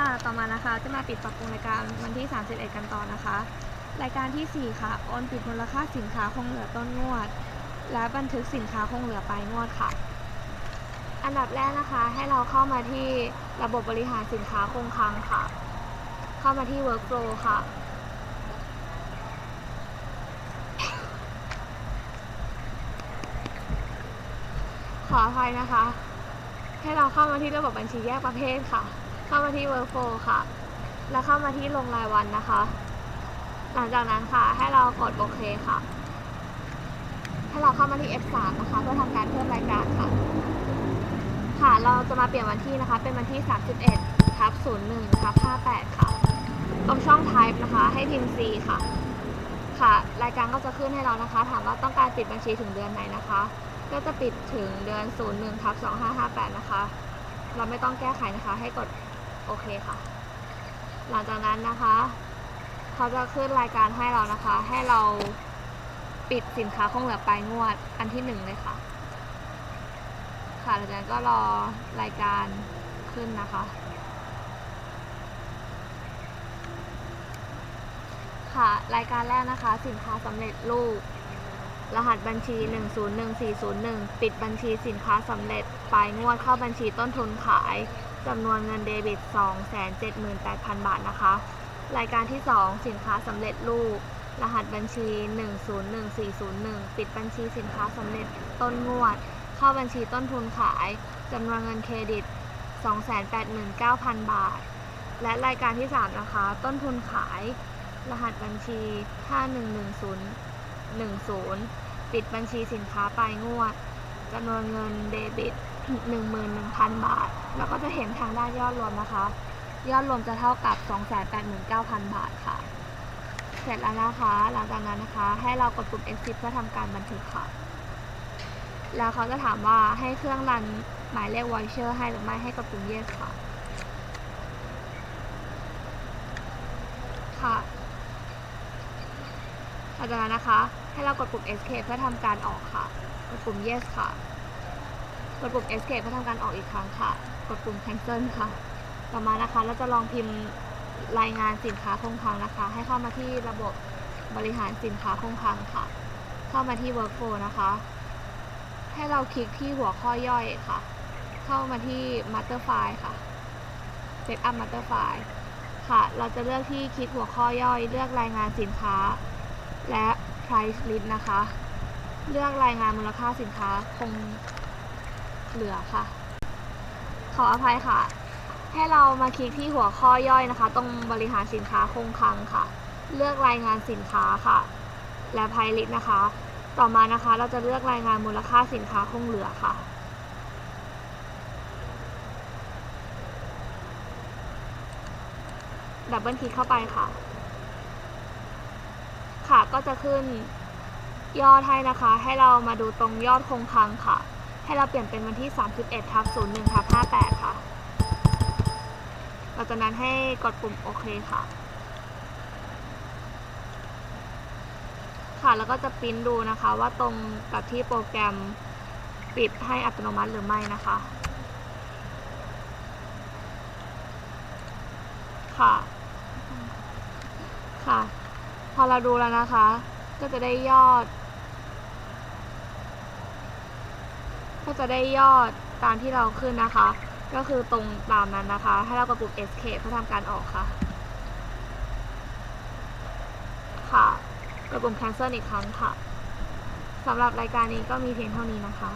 ค่ะ ต่อมานะคะจะมาปิดปรับปรุงรายการวันที่ 31 กันต่อนะคะ รายการทีสี่ 4 ค่ะ โอนปิดมูลค่าสินค้าคงเหลือต้นงวด และบันทึกสินค้าคงเหลือปลายงวดค่ะ อันดับแรกนะคะให้เราเข้ามาที่ระบบบริหารสินค้าคงคลังค่ะ เข้ามาที่ workflow ค่ะ ขออภัยนะคะ ให้เราเข้ามาที่ระบบบัญชีแยกประเภทค่ะ เข้ามาที่ workflow ค่ะ แล้วเข้ามาที่ลงรายวันนะคะ หลังจากนั้นค่ะให้เรากดโอเคค่ะ ให้เราเข้ามาที่ F3 นะคะ เพื่อทำการเพิ่มรายการค่ะ ค่ะเราจะมาเปลี่ยนวันที่นะคะ เป็นวันที่ 31ทับ01ทับ58 ค่ะ ตรงช่อง type นะคะ ให้พิมพ์ C ค่ะ ค่ะ รายการก็จะขึ้นให้เรานะคะ ถามว่าต้องการปิดบัญชีถึงเดือนไหนนะคะ ก็จะปิดถึงเดือน01ทับ2558 นะคะเราไม่ต้องแก้ไขนะคะ ให้กด โอเคค่ะ หลังจากนั้นนะคะ เขาจะขึ้นรายการให้เรานะคะ ให้เราปิดสินค้าคงเหลือปลายงวดอันที่หนึ่งเลยค่ะ ค่ะหลังจากนั้นก็รอรายการขึ้นนะคะ ค่ะรายการแรกนะคะ สินค้าสำเร็จรูปรหัสบัญชี 101401 ปิดบัญชีสินค้าสำเร็จ ปลายงวดเข้าบัญชีต้นทุนขาย จำนวนเงินเดบิต 278,000 บาทนะคะ รายการที่ 2 สินค้าสำเร็จรูป รหัสบัญชี 101401 ปิดบัญชีสินค้าสำเร็จต้นงวด เข้าบัญชีต้นทุนขายจำนวนเงินเครดิต 289,000 บาท และรายการที่ 3 นะคะ ต้นทุนขาย รหัสบัญชี 511010 ปิดบัญชีสินค้าปลายงวดจำนวนเงินเดบิต 11,000 บาทแล้วก็จะเห็นทางด้านยอดรวมนะคะ ยอดรวมจะเท่ากับ 289,000 บาทค่ะ เสร็จแล้วนะคะ หลังจากนั้นนะคะ ให้เรากดปุ่ม exit เพื่อทำการบันทึกค่ะ แล้วเขาจะถามว่าให้เครื่องรันหมายเลข voucher ให้หรือไม่ให้กดปุ่ม yes ค่ะ ค่ะหลังจากนั้นนะคะ ให้เรากดปุ่ม escape เพื่อทำการออกค่ะ กดปุ่ม yes ค่ะ กดปุ่ม escape เพื่อทำการออกอีกครั้งค่ะ กดปุ่ม cancel ค่ะ ต่อมานะคะ เราจะลองพิมพ์รายงานสินค้าคงคลังนะคะ ให้เข้ามาที่ระบบบริหารสินค้าคงคลังค่ะ เข้ามาที่ workflow นะคะ ให้เราคลิกที่หัวข้อย่อยค่ะ เข้ามาที่ master file ค่ะ set up master file ค่ะ เราจะเลือกที่คลิกหัวข้อย่อย เลือกรายงานสินค้า และ price list นะคะ เลือกรายงานมูลค่าสินค้าคง เหลือค่ะ ขออภัยค่ะ ให้เรามาคลิกที่หัวข้อย่อยนะคะ ตรงบริหารสินค้าคงคลังค่ะ เลือกรายงานสินค้าค่ะ และไพลิตนะคะ ต่อมานะคะเราจะเลือกรายงานมูลค่าสินค้าคงเหลือค่ะดับเบิลคลิกเข้าไปค่ะ ค่ะก็จะขึ้นยอดให้นะคะ ให้เรามาดูตรงยอดคงคลังค่ะ ให้เราเปลี่ยนเป็นวันที่ 31ทับ01ทับ58 ค่ะ หลังจากนั้นให้กดปุ่มโอเคค่ะ ค่ะแล้วก็จะปริ้นดูนะคะว่าตรงกับที่โปรแกรมปิดให้อัตโนมัติหรือไม่นะคะ ค่ะ ค่ะ พอเราดูแล้วนะคะ ก็จะได้ยอด ก็จะได้ยอดตามที่เราขึ้นนะคะ ก็คือตรงตามนั้นนะคะ ให้เรากดปุ่ม escape เพื่อทำการออกค่ะ ค่ะกดปุ่ม cancel อีกครั้งค่ะสำหรับรายการนี้ก็มีเพียงเท่านี้นะคะ